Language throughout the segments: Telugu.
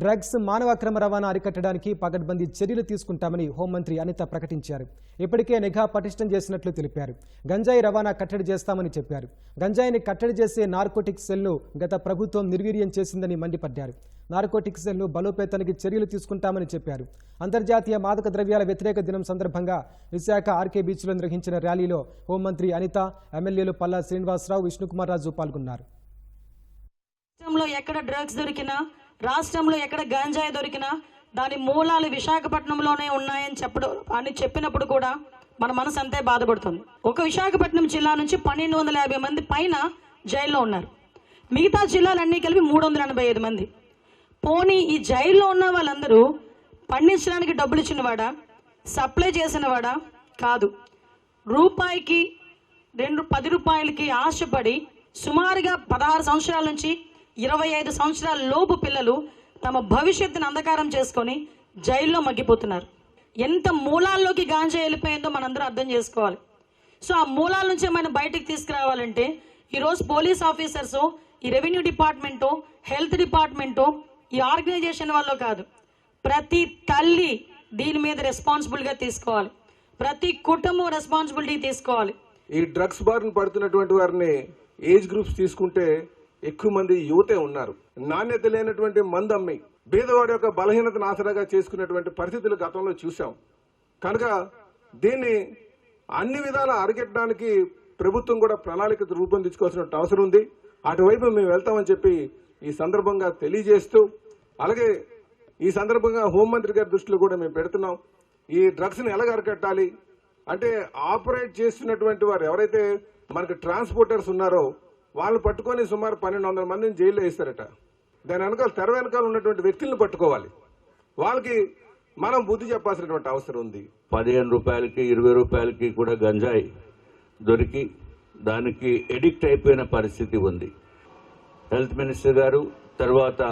డ్రగ్స్ మానవ అక్రమ రవాణా అరికట్టడానికి పకడ్బందీ చర్యలు తీసుకుంటామని హోంమంత్రి అనిత ప్రకటించారు. ఇప్పటికే నిఘా పటిష్టం చేసినట్లు తెలిపారు. గంజాయి రవాణా కట్టడి చేస్తామని చెప్పారు. గంజాయిని కట్టడి చేసే నార్కోటిక్ సెల్ను గత ప్రభుత్వం నిర్వీర్యం చేసిందని మండిపడ్డారు. నార్కోటిక్ సెల్ను బలోపేతానికి చర్యలు తీసుకుంటామని చెప్పారు. అంతర్జాతీయ మాదక ద్రవ్యాల వ్యతిరేక దినం సందర్భంగా విశాఖ ఆర్కే బీచ్లో నిర్వహించిన ర్యాలీలో హోంమంత్రి అనిత ఎమ్మెల్యేలు పల్లా శ్రీనివాసరావు విష్ణుకుమార్ రాజు పాల్గొన్నారు. ఎక్కడ డ్రగ్స్ దొరికినా రాష్ట్రంలో ఎక్కడ గంజాయి దొరికినా దాని మూలాలు విశాఖపట్నంలోనే ఉన్నాయని చెప్పడం అని చెప్పినప్పుడు కూడా మన మనసు అంతే బాధపడుతుంది. ఒక విశాఖపట్నం జిల్లా నుంచి పన్నెండు వందల యాభై మంది పైన జైల్లో ఉన్నారు. మిగతా జిల్లాలన్నీ కలిపి మూడు వందల ఎనభై ఐదు మంది. పోనీ ఈ జైల్లో ఉన్న వాళ్ళందరూ పండించడానికి డబ్బులు ఇచ్చినవాడా? సప్లై చేసినవాడా? కాదు. రూపాయికి రెండు పది రూపాయలకి ఆశపడి సుమారుగా పదహారు సంవత్సరాల నుంచి ఇరవై ఐదు సంవత్సరాల లోపు పిల్లలు తమ భవిష్యత్తును అంధకారం చేసుకొని జైల్లో మగ్గిపోతున్నారు. ఎంత మూలాల్లోకి గాంజా వెళ్ళిపోయిందో మనందరం అర్థం చేసుకోవాలి. సో ఆ మూలాల నుంచి మనం బయటికి తీసుకురావాలంటే ఈరోజు పోలీస్ ఆఫీసర్స్ ఈ రెవెన్యూ డిపార్ట్మెంటు హెల్త్ డిపార్ట్మెంటు ఈ ఆర్గనైజేషన్ వల్ల కాదు. ప్రతి తల్లి దీని మీద రెస్పాన్సిబుల్గా తీసుకోవాలి. ప్రతి కుటుంబం రెస్పాన్సిబిలిటీ తీసుకోవాలి. ఈ డ్రగ్స్ బారిన పడుతున్నటువంటి వారిని ఏజ్ గ్రూప్స్ తీసుకుంటే ఎక్కువ మంది యువతే ఉన్నారు. నాణ్యత లేనటువంటి మందమ్మి బీదవాడి యొక్క బలహీనతను ఆసరాగా చేసుకునేటువంటి పరిస్థితులు గతంలో చూసాం కనుక దీన్ని అన్ని విధాలా అరికెట్టడానికి ప్రభుత్వం కూడా ప్రణాళిక రూపొందించుకోవాల్సిన అవసరం ఉంది. అటువైపు మేము వెళ్తామని చెప్పి ఈ సందర్భంగా తెలియజేస్తూ అలాగే ఈ సందర్భంగా హోంమంత్రి గారి దృష్టిలో కూడా మేము పెడుతున్నాం. ఈ డ్రగ్స్ని ఎలా ఎలాగ అరికట్టాలి? అంటే ఆపరేట్ చేస్తున్నటువంటి వారు ఎవరైతే మనకి ట్రాన్స్పోర్టర్స్ ఉన్నారో వాళ్ళు పట్టుకొని సుమారు పన్నెండు వందల మందిని జైల్లో వేస్తారట. దాని వెనకాల తెర వెనకాల ఉన్నటువంటి వ్యక్తులను పట్టుకోవాలి. వాళ్ళకి మనం బుద్ధి చెప్పాల్సినటువంటి అవసరం ఉంది. పదిహేను రూపాయలకి ఇరవై రూపాయలకి కూడా గంజాయి దొరికి దానికి ఎడిక్ట్ అయిపోయిన పరిస్థితి ఉంది. హెల్త్ మినిస్టర్ గారు తర్వాత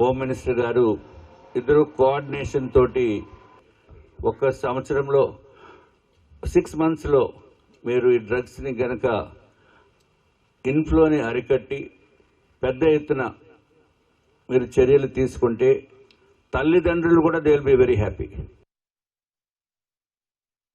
హోమ్ మినిస్టర్ గారు ఇద్దరు కోఆర్డినేషన్ తోటి ఒక సంవత్సరంలో సిక్స్ మంత్స్లో మీరు ఈ డ్రగ్స్ని గనక ఇన్ఫ్లోని అరికట్టి పెద్ద ఎత్తున మీరు చర్యలు తీసుకుంటే తల్లిదండ్రులు కూడా they will be very happy.